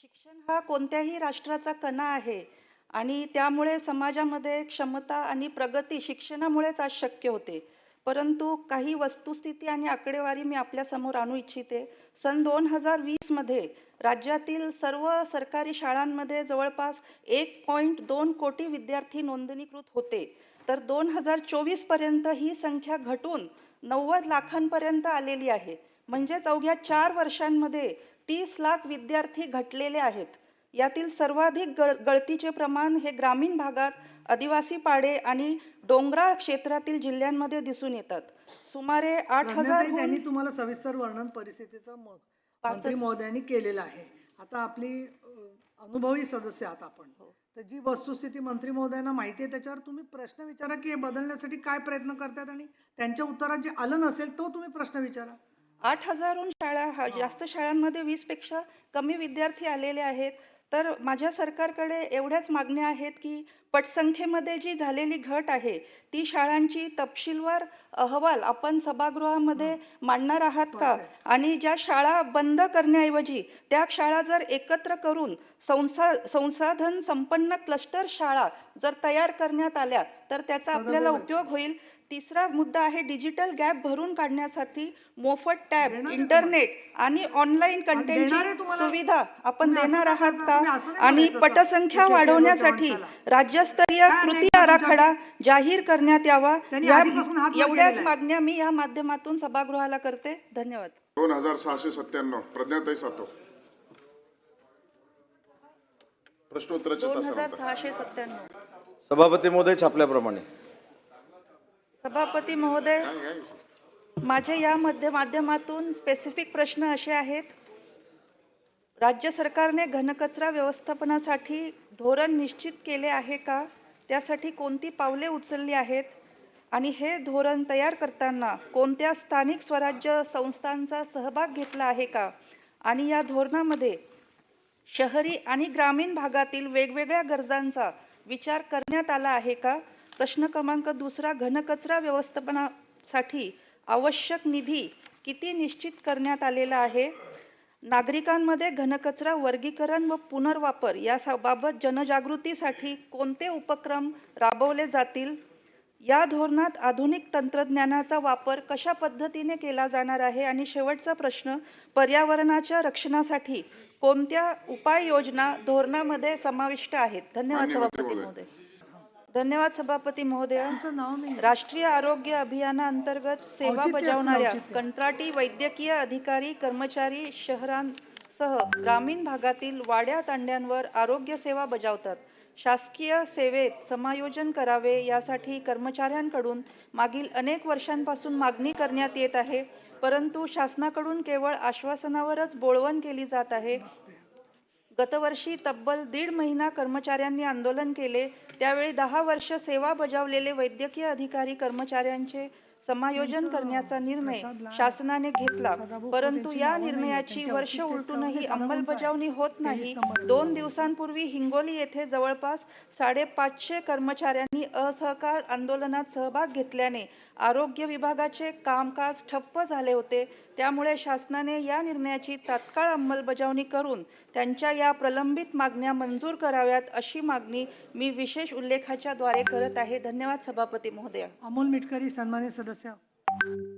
शिक्षण हा कोणत्याही राष्ट्राचा कणा आहे आणि त्यामुळे समाजामध्ये क्षमता आणि प्रगती शिक्षणामुळेच आज शक्य होते. परंतु काही वस्तुस्थिती आणि आकडेवारी मी आपल्यासमोर आणू इच्छिते. सन दोन हजार वीसमध्ये राज्यातील सर्व सरकारी शाळांमध्ये जवळपास एक पॉईंट दोन कोटी विद्यार्थी नोंदणीकृत होते. तर दोन हजार चोवीसपर्यंत ही संख्या घटून नव्वद लाखांपर्यंत आलेली आहे. म्हणजेच अवघ्या चार वर्षांमध्ये तीस लाख विद्यार्थी घटलेले आहेत. यातील सर्वाधिक गळ गळतीचे प्रमाण हे ग्रामीण भागात आदिवासी पाडे आणि डोंगराळ क्षेत्रातील जिल्ह्यांमध्ये दिसून येतात. सुमारे आठ हजार त्यांनी तुम्हाला सविस्तर वर्णन परिस्थितीचं मंत्री महोदयांनी केलेलं आहे. आता आपली अनुभवी सदस्य आहात आपण. हो. तर जी वस्तुस्थिती मंत्री महोदयांना माहिती आहे त्याच्यावर तुम्ही प्रश्न विचारा की हे बदलण्यासाठी काय प्रयत्न करतात आणि त्यांच्या उत्तरात जे आलं नसेल तो तुम्ही प्रश्न विचारा. आठ हजारहून शाळा हा- जास्त शाळांमध्ये वीसपेक्षा कमी विद्यार्थी आलेले आहेत. तर माझ्या सरकारकडे एवढ्याच मागण्या आहेत की पटसंख्येमध्ये जी झालेली घट आहे ती शाळांची तपशीलवार अहवाल आपण सभागृहामध्ये मांडणार आहात का? आणि ज्या शाळा बंद करण्याऐवजी त्या शाळा जर एकत्र करून संसा संसाधन संपन्न क्लस्टर शाळा जर तयार करण्यात आल्या तर त्याचा आपल्याला उपयोग होईल. तिसरा मुद्दा आहे डिजिटल गॅप भरून काढण्यासाठी मोफत टॅब इंटरनेट आणि ऑनलाईन कंटेंटची? सुविधा आपण देणार आहात? का? आणि. पटसंख्या वाढवण्यासाठी चेअरवरच्या राज्यस्तरीय कृती आराखडा जाहीर करण्यात यावा. या एवढ्याच. मागण्या मी या माध्यमातून सभागृहाला करते. धन्यवाद. दोन हजार सहाशे सत्त्याण्णव प्रज्ञाताई सातव. प्रश्नोत्तराचे दोन तास हजार नंतर. सहाशे सत्त्याण्णव. सभापती महोदय छापल्याप्रमाणे. सभापती महोदय माझे या मध्य माध्यमातून स्पेसिफिक प्रश्न असे आहेत. राज्य सरकारने घनकचरा व्यवस्थापनासाठी धोरण निश्चित केले आहे का? त्यासाठी कोणती पावले उचलली आहेत? आणि हे धोरण तयार करताना कोणत्या स्थानिक स्वराज्य संस्थांचा सहभाग घेतला आहे का? आणि या धोरणामध्ये शहरी आणि ग्रामीण भागातील वेगवेगळ्या गरजांचा विचार करण्यात आला आहे का? प्रश्न क्रमांक दुसरा घनकचरा व्यवस्थापनासाठी आवश्यक निधी किती निश्चित करण्यात आलेला आहे? नागरिकांमध्ये घनकचरा वर्गीकरण व पुनर्वापर या बाबत जनजागृतीसाठी कोणते उपक्रम राबवले जातील? या धोरणात आधुनिक तंत्रज्ञानाचा वापर कशा पद्धतीने केला जाणार आहे? आणि शेवटचा प्रश्न पर्यावरणाच्या रक्षणासाठी कोणत्या उपाययोजना धोरणामध्ये समाविष्ट आहेत? धन्यवाद सभापती महोदय. धन्यवाद सभापती महोदय. तुमचं नाव नाही राष्ट्रीय आरोग्य अभियानांतर्गत सेवा औचित्य असतं, बजावणाऱ्या औचित्य. कंत्राटी वैद्यकीय अधिकारी कर्मचारी शहरांसह ग्रामीण भागातील वाड्या तांड्यांवर आरोग्य सेवा बजावतात. शासकीय सेवेत समायोजन करावे यासाठी कर्मचाऱ्यांकडून मागील अनेक वर्षांपासून मागणी करण्यात येत आहे. परंतु शासनाकडून केवळ आश्वासनावरच बोळवण केली जात आहे. गतवर्षी तब्बल दीड महिना कर्मचाऱ्यांनी आंदोलन केले. त्यावेळी दहा वर्ष सेवा बजावलेले वैद्यकीय अधिकारी कर्मचाऱ्यांचे समायोजन करण्याचा निर्णय शासनाने घेतला. परंतु या निर्णयाची वर्ष उलटूनही अंमलबजावणी होत नाही. दोन दिवसांपूर्वी हिंगोली येथे जवळपास साडेपाचशे कर्मचाऱ्यांनी असहकार आंदोलनात सहभाग घेतल्याने आरोग्य विभागाचे कामकाज ठप्प झाले होते. त्यामुळे शासनाने या निर्णयाची तात्काळ अंमलबजावणी करून त्यांच्या या प्रलंबित मागण्या मंजूर कराव्यात अशी मागणी मी विशेष उल्लेखाच्या द्वारे करत आहे. धन्यवाद सभापती महोदया. अमोल मिटकरी सन्मान्य सदस्य